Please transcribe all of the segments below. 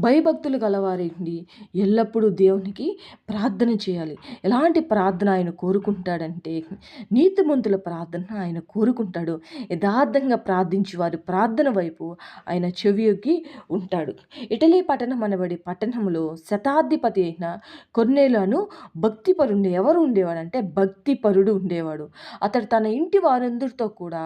భయభక్తులు గలవారండి ఎల్లప్పుడూ దేవునికి ప్రార్థన చేయాలి. ఎలాంటి ప్రార్థన ఆయన కోరుకుంటాడంటే నీతిమంతుల ప్రార్థన ఆయన కోరుకుంటాడు. యథార్థంగా ప్రార్థించి వారి ప్రార్థన వైపు ఆయన చెవియొగ్గి ఉంటాడు. ఇటలీ పట్టణం అనబడి పట్టణంలో శతాధిపతి అయిన కొన్నేలను భక్తిపరుండే ఎవరు ఉండేవాడంటే భక్తిపరుడు ఉండేవాడు. అతడు తన ఇంటి వారందరితో కూడా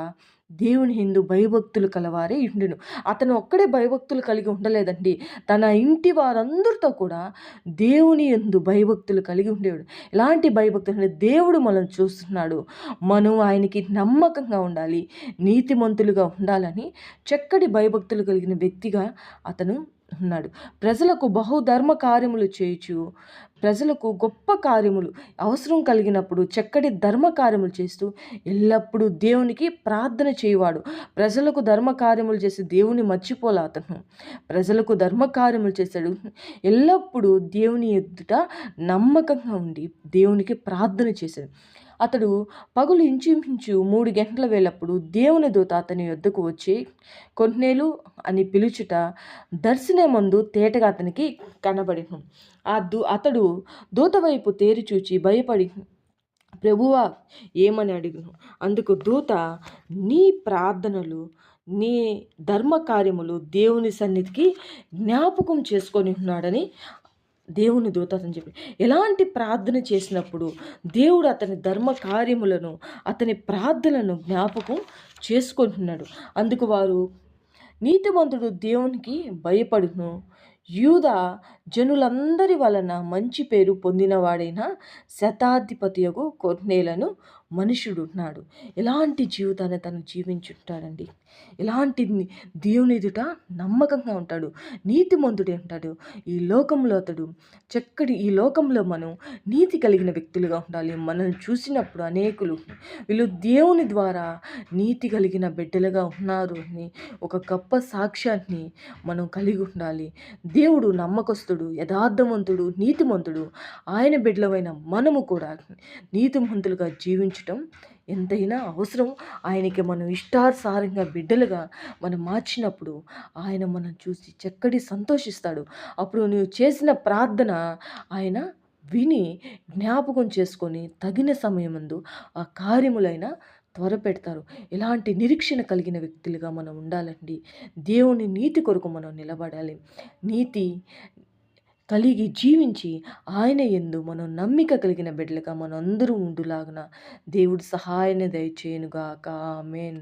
దేవుని హిందు భయభక్తులు కలవారే ఉండును అతను ఒక్కడే భయభక్తులు కలిగి ఉండలేదండి. తన ఇంటి వారందరితో కూడా దేవుని ఎందు భయభక్తులు కలిగి ఉండేవాడు. ఎలాంటి భయభక్తులు అంటే దేవుడు మనం చూస్తున్నాడు. మనం ఆయనకి నమ్మకంగా ఉండాలి నీతిమంతులుగా ఉండాలని చక్కటి భయభక్తులు కలిగిన వ్యక్తిగా అతను ఉన్నాడు. ప్రజలకు బహుధర్మ కార్యములు చేయుచు ప్రజలకు గొప్ప కార్యములు అవసరం కలిగినప్పుడు చక్కటి ధర్మ కార్యములు చేస్తూ ఎల్లప్పుడూ దేవునికి ప్రార్థన చేయవాడు. ప్రజలకు ధర్మ కార్యములు చేసి దేవుని మర్చిపోలే అతను. ప్రజలకు ధర్మ కార్యములు చేశాడు. ఎల్లప్పుడూ దేవుని ఎదుట నమ్మకంగా ఉండి దేవునికి ప్రార్థన చేశాడు. అతడు పగులు ఇంచుమించు మూడు గంటల వేళప్పుడు దేవుని దూత అతని వద్దకు వచ్చి కొన్నేలు అని పిలుచుట దర్శనమందు తేటగా అతనికి కనబడిను. ఆ దూ అతడు దూత వైపు తేరి చూచి భయపడి ప్రభువా ఏమని అడిగిను? అందుకు దూత నీ ప్రార్థనలు నీ ధర్మ కార్యములు దేవుని సన్నిధికి జ్ఞాపకం చేసుకొని ఉన్నాడని దేవుని దూత అని చెప్పి. ఎలాంటి ప్రార్థన చేసినప్పుడు దేవుడు అతని ధర్మ కార్యములను అతని ప్రార్థనలను జ్ఞాపకం చేసుకుంటున్నాడు. అందుకు వారు నీతిమంతుడు దేవునికి భయపడును. యూద జనులందరి వలన మంచి పేరు పొందినవాడైన శతాధిపతియగు కొన్నేలను మనుషుడు ఉన్నాడు. ఎలాంటి జీవితాన్ని తను జీవించుంటాడండి? ఎలాంటి దేవుని ఎదుట నమ్మకంగా ఉంటాడు నీతిమంతుడే ఉంటాడు. ఈ లోకంలో అతడు చక్కటి ఈ లోకంలో మనం నీతి కలిగిన వ్యక్తులుగా ఉండాలి. మనల్ని చూసినప్పుడు అనేకులు వీళ్ళు దేవుని ద్వారా నీతి కలిగిన బిడ్డలుగా ఉన్నారు అని ఒక గొప్ప సాక్ష్యాన్ని మనం కలిగి ఉండాలి. దేవుడు నమ్మకస్తుడు యథార్థవంతుడు నీతిమంతుడు ఆయన బిడ్డలమైన మనము కూడా నీతిమంతులుగా జీవించటం ఎంతైనా అవసరం. ఆయనకి మనం ఇష్టానుసారంగా బిడ్డలుగా మనం మార్చినప్పుడు ఆయన మనం చూసి చక్కటి సంతోషిస్తాడు. అప్పుడు నువ్వు చేసిన ప్రార్థన ఆయన విని జ్ఞాపకం చేసుకొని తగిన సమయమందు ఆ కార్యములైన త్వరపెడతారు ఇలాంటి నిరీక్షణ కలిగిన వ్యక్తులుగా మనం ఉండాలండి. దేవుని నీతి కొరకు మనం నిలబడాలి. నీతి కలిగి జీవించి ఆయన ఎందు మనం నమ్మిక కలిగిన బిడ్డలుగా మనం అందరూ ఉండులాగున దేవుడు సహాయాన్ని దయచేయనుగాక. ఆమెన్.